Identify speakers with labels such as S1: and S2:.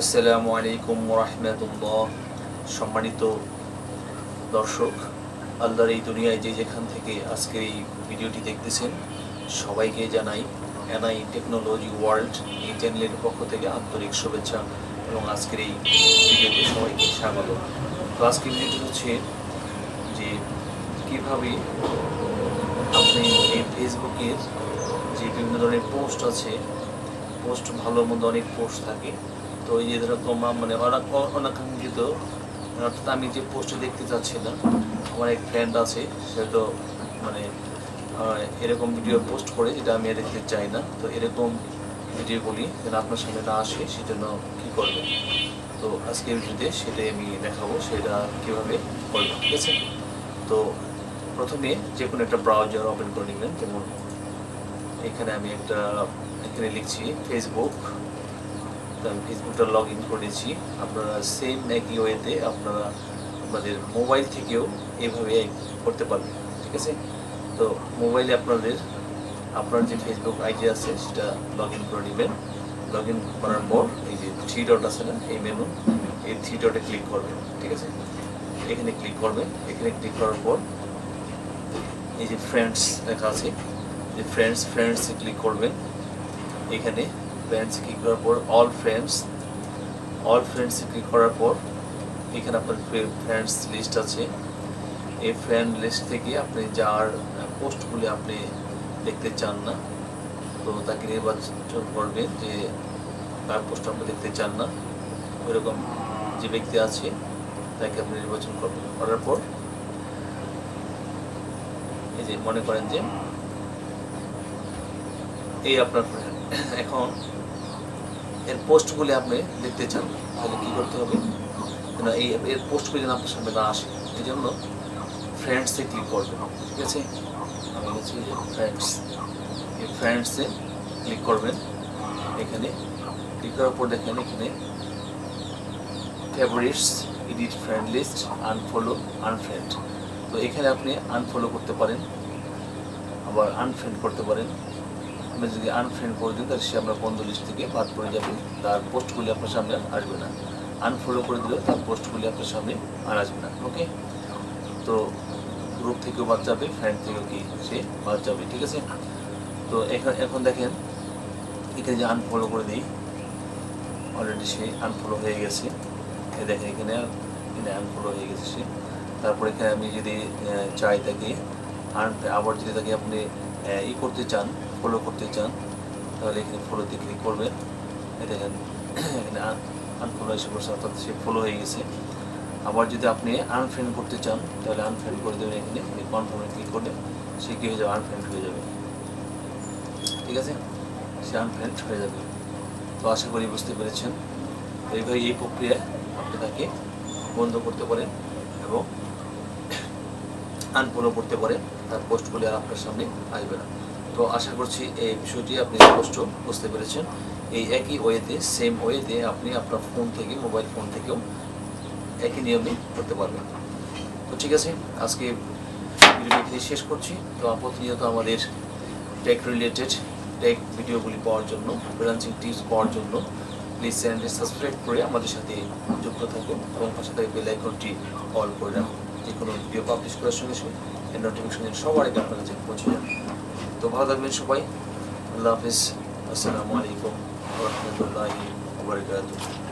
S1: আসসালামু আলাইকুম রহমতুল্লাহ সম্মানিত দর্শক, আল্লাহর এই দুনিয়ায় যে যেখান থেকে আজকের এই ভিডিওটি দেখতেছেন, সবাইকে জানাই এনআই টেকনোলজি ওয়ার্ল্ড এই চ্যানেলের পক্ষ থেকে আন্তরিক শুভেচ্ছা এবং আজকের এই ভিডিওতে সবাইকে স্বাগত। তো আজকের ভিডিওটি হচ্ছে যে কীভাবে আপনি এই ফেসবুকের যে বিভিন্ন ধরনের পোস্ট আছে, পোস্ট ভালো মন্দ অনেক পোস্ট থাকে তো এই যে এরকম মানে অনাক অনাকাঙ্ক্ষিত, অর্থাৎ আমি যে পোস্ট দেখতে চাচ্ছি না আমার এক ফ্রেন্ড আছে, সে তো মানে এরকম ভিডিও পোস্ট করে, যেটা আমি দেখতে চাই না। তো এরকম ভিডিওগুলি যেন আপনার সামনে না আসে, সেজন্য কী করবেন? তো আজকে ভিডিওতে সেটাই আমি দেখাবো, সেটা কীভাবে করবেন, ঠিক আছে? তো প্রথমে যে কোনো একটা ব্রাউজার ওপেন করে নেবেন, যেমন এখানে আমি একটা, এখানে লিখছি ফেসবুক তো আমি ফেসবুকটা লগ ইন করেছি। আপনারা সেম একই ওয়েতে আপনারা আপনাদের মোবাইল থেকেও এভাবে করতে পারবেন, ঠিক আছে? তো মোবাইলে আপনাদের, আপনার যে ফেসবুক আইডি আছে, সেটা লগ ইন করে নেবেন। লগ ইন করার পর এই যে থ্রি ডট আছে না, এই মেনু এই থ্রি ডটে ক্লিক করবেন, ঠিক আছে? এখানে ক্লিক করবেন। এখানে ক্লিক করার পর এই যে ফ্রেন্ডস লেখা আছে যে ফ্রেন্ডস ফ্রেন্ডসে ক্লিক করবেন। এখানে ফ্রেন্ডসে ক্লিক করার পর অল ফ্রেন্ডস অল ফ্রেন্ডসে ক্লিক করার পর, এখানে আপনার ফ্রেন্ডস লিস্ট আছে এই ফ্রেন্ড লিস্ট থেকে আপনি যার পোস্টগুলি আপনি দেখতে চান না, তো তাকে নির্বাচন করবেন যে তার পোস্ট আপনি দেখতে চান না, ওইরকম যে ব্যক্তি আছে, তাকে আপনি নির্বাচন করবেন করার পর, এই যে মনে করেন যে, এই আপনার। এখন এর পোস্টগুলি আপনি দেখতে চান, তাহলে কি করতে হবে? না, এই এর পোস্টগুলি যেন আপনার সামনে না আসে, এই জন্য ফ্রেন্ডসে ক্লিক করবেন, ঠিক আছে? আমি বলছি যে ফ্রেন্ডস এই ফ্রেন্ডসে ক্লিক করবেন, এখানে ক্লিক করার পর দেখেন এখানে favourites edit friend list unfollow unfriend তো এখানে আপনি আনফলো করতে পারেন, আবার আনফ্রেন্ড করতে পারেন। আপনি যদি আনফ্রেন্ড করে দিন তাহলে সে আপনার বন্ধু লিস্ট থেকে বাদ পড়ে যাবে। তার পোস্টগুলি আপনার সামনে আসবে না। আনফলো করে দিলেও তার পোস্টগুলি আপনার সামনে আর আসবে না। ওকে তো গ্রুপ থেকেও বাদ যাবে ফ্রেন্ড থেকেও কি সে বাদ যাবে, ঠিক আছে? তো এখন এখন দেখেন, এখানে যে আনফলো করে দিই অলরেডি সে আনফলো হয়ে গেছে। এ দেখেন, এখানে এখানে আনফলো হয়ে গেছে সে। তারপর এখানে আমি যদি চাই তাকে আবার যদি তাকে আপনি ই করতে চান ফলো করতে চান, তাহলে এখানে ফলোতে ক্লিক করবেন। দেখেন, এখানে আনফলো এসে পড়ছে, অর্থাৎ সে ফলো হয়ে গেছে। আবার যদি আপনি আনফ্রেন্ড করতে চান, তাহলে আনফ্রেন্ড করে দেবেন এখানে। কনফার্মে ক্লিক করলে সে কী হয়ে যাবে? আনফ্রেন্ড হয়ে যাবে। ঠিক আছে? সে আনফ্রেন্ড হয়ে যাবে। তো আশা করি বুঝতে পেরেছেন। এইভাবে এই প্রক্রিয়ায় আপনি তাকে বন্ধ করতে পারেন এবং আনফলো করতে পারেন। তার পোস্টগুলি আর আপনার সামনে আসবে না। তো আশা করছি এই বিষয়টি আপনি স্পষ্ট বুঝতে পেরেছেন। এই একই ওয়েতে সেম ওয়েতে আপনি আপনার ফোন থেকে মোবাইল ফোন থেকেও একই নিয়মে করতে পারবেন। তো ঠিক আছে, আজকে এখানে শেষ করছি। তো প্রতিনিয়ত আমাদের টেক রিলেটেড টেক ভিডিওগুলি পাওয়ার জন্য ফ্রিলান্সিং টিপস পাওয়ার জন্য প্লিজ চ্যানেলটি সাবস্ক্রাইব করে আমাদের সাথে যুক্ত থাকুন এবং পাশে থাকা বেল আইকনটি অল করে রাখুন। যে কোনো ভিডিও পাবলিশ করার সঙ্গে সঙ্গে নোটিফিকেশন সবার আগে আপনার কাছে পৌঁছে যাবে। তো ভালো থাকবেন সবাই আল্লাহ হাফিজ আসসালামু আলাইকুম রহমতুল্লাহি ওবরাকাতুহ